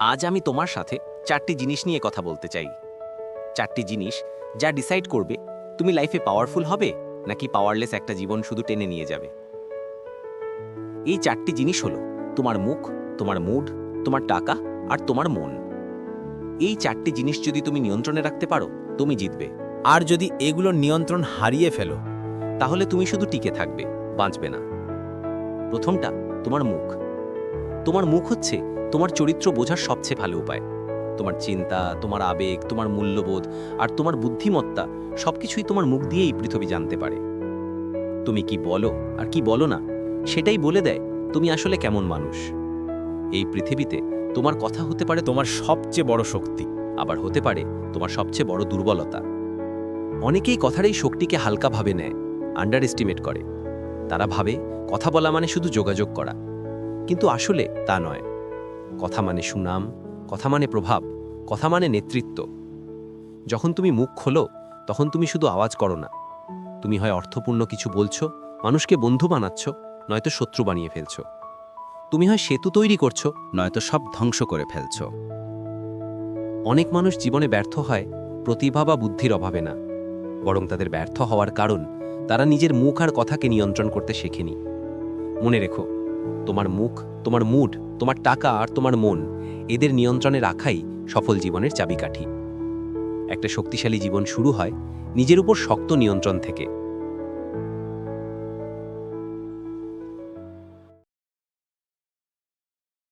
আজ আমি তোমার সাথে চারটি জিনিস নিয়ে কথা বলতে চাই। চারটি জিনিস যা ডিসাইড করবে তুমি লাইফে পাওয়ারফুল হবে নাকি পাওয়ারলেস একটা জীবন শুধু টেনে নিয়ে যাবে। এই চারটি জিনিস হলো তোমার মুখ, তোমার মুড তোমার টাকা আর তোমার মন। এই চারটি জিনিস যদি তুমি নিয়ন্ত্রণে রাখতে পারো, তুমি জিতবে। আর যদি এগুলোর নিয়ন্ত্রণ হারিয়ে ফেলো, তাহলে তুমি শুধু টিকে থাকবে, বাঁচবে না। প্রথমটা তোমার মুখ। তোমার মুখ হচ্ছে তোমার চরিত্র বোঝার সবচেয়ে ভালো উপায়। তোমার চিন্তা, তোমার আবেগ, তোমার মূল্যবোধ আর তোমার বুদ্ধিমত্তা সবকিছুই তোমার মুখ দিয়েই পৃথিবী জানতে পারে। তুমি কি বলো আর কি বলো না, সেটাই বলে দেয় তুমি আসলে কেমন মানুষ। এই পৃথিবীতে তোমার কথা হতে পারে তোমার সবচেয়ে বড় শক্তি, আবার হতে পারে তোমার সবচেয়ে বড় দুর্বলতা। অনেকেই কথার এই শক্তিকে হালকাভাবে নেয় আন্ডার এস্টিমেট করে। তারা ভাবে, কথা বলা মানে শুধু যোগাযোগ করা। কিন্তু আসলে তা নয়। কথা মানে সুনাম, কথা মানে প্রভাব, কথা মানে নেতৃত্ব। যখন তুমি মুখ খোলো, তখন তুমি শুধু আওয়াজ করো না। তুমি হয় অর্থপূর্ণ কিছু বলছো, মানুষকে বন্ধু বানাচ্ছ, নয়তো শত্রু বানিয়ে ফেলছো। তুমি হয় সেতু তৈরি করছ, নয়তো সব ধ্বংস করে ফেলছো। অনেক মানুষ জীবনে ব্যর্থ হয়, প্রতিভা বা বুদ্ধির অভাবে না। বরং তাদের ব্যর্থ হওয়ার কারণ, তারা নিজের মুখ আর কথাকে নিয়ন্ত্রণ করতে শেখেনি। মনে রেখো তোমার মুখ, তোমার মুড, তোমার টাকা আর তোমার মন, এদের নিয়ন্ত্রণে রাখাই সফল জীবনের চাবিকাঠি। একটা শক্তিশালী জীবন শুরু হয় নিজের উপর শক্ত নিয়ন্ত্রণ থেকে।